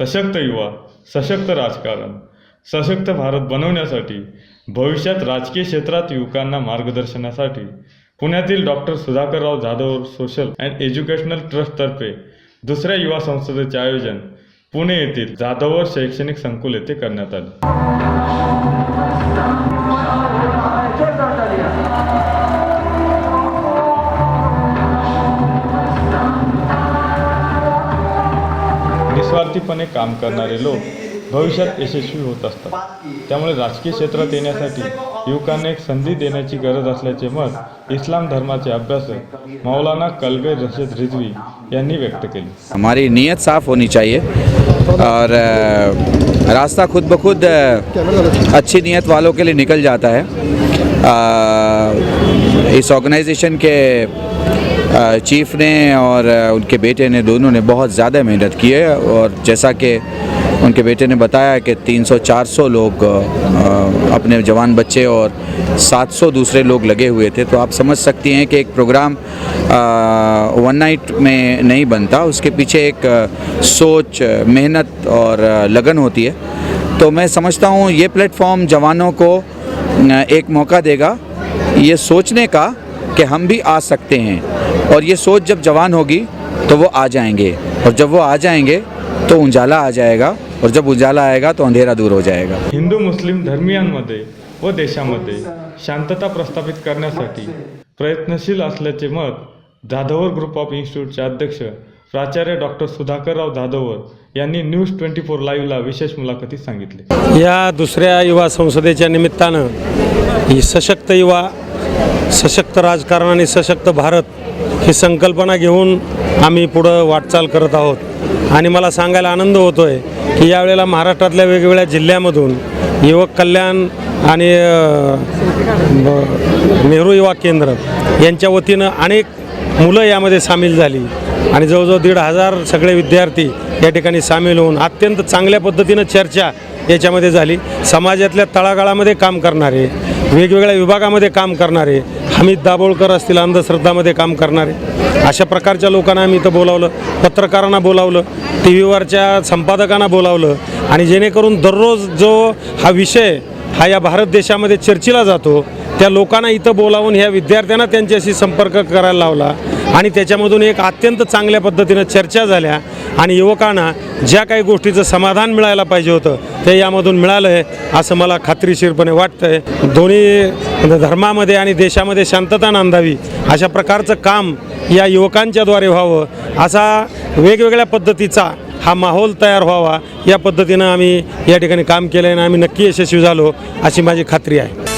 सशक्त युवा सशक्त राजकारण सशक्त भारत बनवण्यासाठी भविष्यात राजकीय क्षेत्रात युवकांना मार्गदर्शनासाठी पुण्यातील doctor Sudhakarrao Jadhav social and educational ट्रस्टतर्फे दुसऱ्या युवा संसदेचे आयोजन पुणे येथील जाधवर शैक्षणिक संकुल येथे करण्यात आले. निस्वार्थीपणे काम करणारे लोक भविष्यात यशस्वी होत असतात. त्यामुळे राजकीय क्षेत्रात येण्यासाठी युवकांना एक संधी देण्याची गरज असल्याचे मत इस्लाम धर्माचे अभ्यासक मौलाना कलबे रशीद रिजवी यांनी व्यक्त केले. हमारी नीयत साफ़ होनी चाहिए और रास्ता खुद ब खुद अच्छी नीयत वालों के लिए निकल जाता है। इस ऑर्गेनाइजेशन के चीफ ने और उनके बेटे ने, दोनों ने बहुत ज़्यादा मेहनत की है और जैसा कि उनके बेटे ने बताया कि 300-400 लोग अपने जवान बच्चे और 700 दूसरे लोग लगे हुए थे। तो आप समझ सकती हैं कि एक प्रोग्राम वन नाइट में नहीं बनता। उसके पीछे एक सोच, मेहनत और लगन होती है। तो मैं समझता हूँ ये प्लेटफॉर्म जवानों को एक मौका देगा, ये सोचने का कि हम भी आ सकते हैं। और ये सोच जब जवान होगी तो वो आ जाएंगे। और जब वो आ जाएंगे तो उजाला आ जाएगा और जब उजाला आएगा तो अंधेरा दूर हो जाएगा। हिंदू मुस्लिम धर्मियांमध्ये व देशामध्ये शांतता प्रस्थापित करण्यासाठी प्रयत्नशील असल्याचे मत जाधवर ग्रुप ऑफ इन्स्टिट्यूटचे अध्यक्ष प्राचार्य डॉक्टर सुधाकरराव जाधवर यांनी न्यूज ट्वेंटी फोर लाईव्हला विशेष मुलाखतीत सांगितले. या दुसऱ्या युवा संसदेच्या निमित्तानं ही सशक्त युवा सशक्त राजकारण आणि सशक्त भारत ही संकल्पना घेऊन आम्ही पुढं वाटचाल करत आहोत. आणि मला सांगायला आनंद होतो आहे की यावेळेला महाराष्ट्रातल्या वेगवेगळ्या जिल्ह्यामधून युवक कल्याण आणि नेहरू युवा केंद्र यांच्या वतीनं अनेक मुलं यामध्ये सामील झाली. आणि जवळजवळ दीड हजार सगळे विद्यार्थी या ठिकाणी सामील होऊन अत्यंत चांगल्या पद्धतीनं चर्चा याच्यामध्ये झाली. समाजातल्या तळागाळामध्ये काम करणारे वेगवेगळ्या विभागामध्ये काम करणारे हमीद दाभोळकर असतील अंधश्रद्धामध्ये काम करणारे अशा प्रकारच्या लोकांना आम्ही इथं बोलावलं पत्रकारांना बोलावलं टी व्हीवरच्या संपादकांना बोलावलं आणि जेणेकरून दररोज जो हा विषय हा या भारत देशामध्ये चर्चेला जातो त्या लोकांना इथं बोलावून ह्या विद्यार्थ्यांना त्यांच्याशी संपर्क करायला लावला. आणि त्याच्यामधून एक अत्यंत चांगल्या पद्धतीनं चर्चा झाल्या. आणि युवकांना ज्या काही गोष्टीचं समाधान मिळायला पाहिजे होतं ते यामधून मिळालं आहे असं मला खात्रीशीरपणे वाटतं आहे दोन्ही धर्मामध्ये आणि देशामध्ये शांतता नांदावी अशा प्रकारचं काम या युवकांच्याद्वारे व्हावं असा वेगवेगळ्या पद्धतीचा हा माहोल तयार व्हावा या पद्धतीनं आम्ही या ठिकाणी काम केलं आणि आम्ही नक्की यशस्वी झालो अशी माझी खात्री आहे.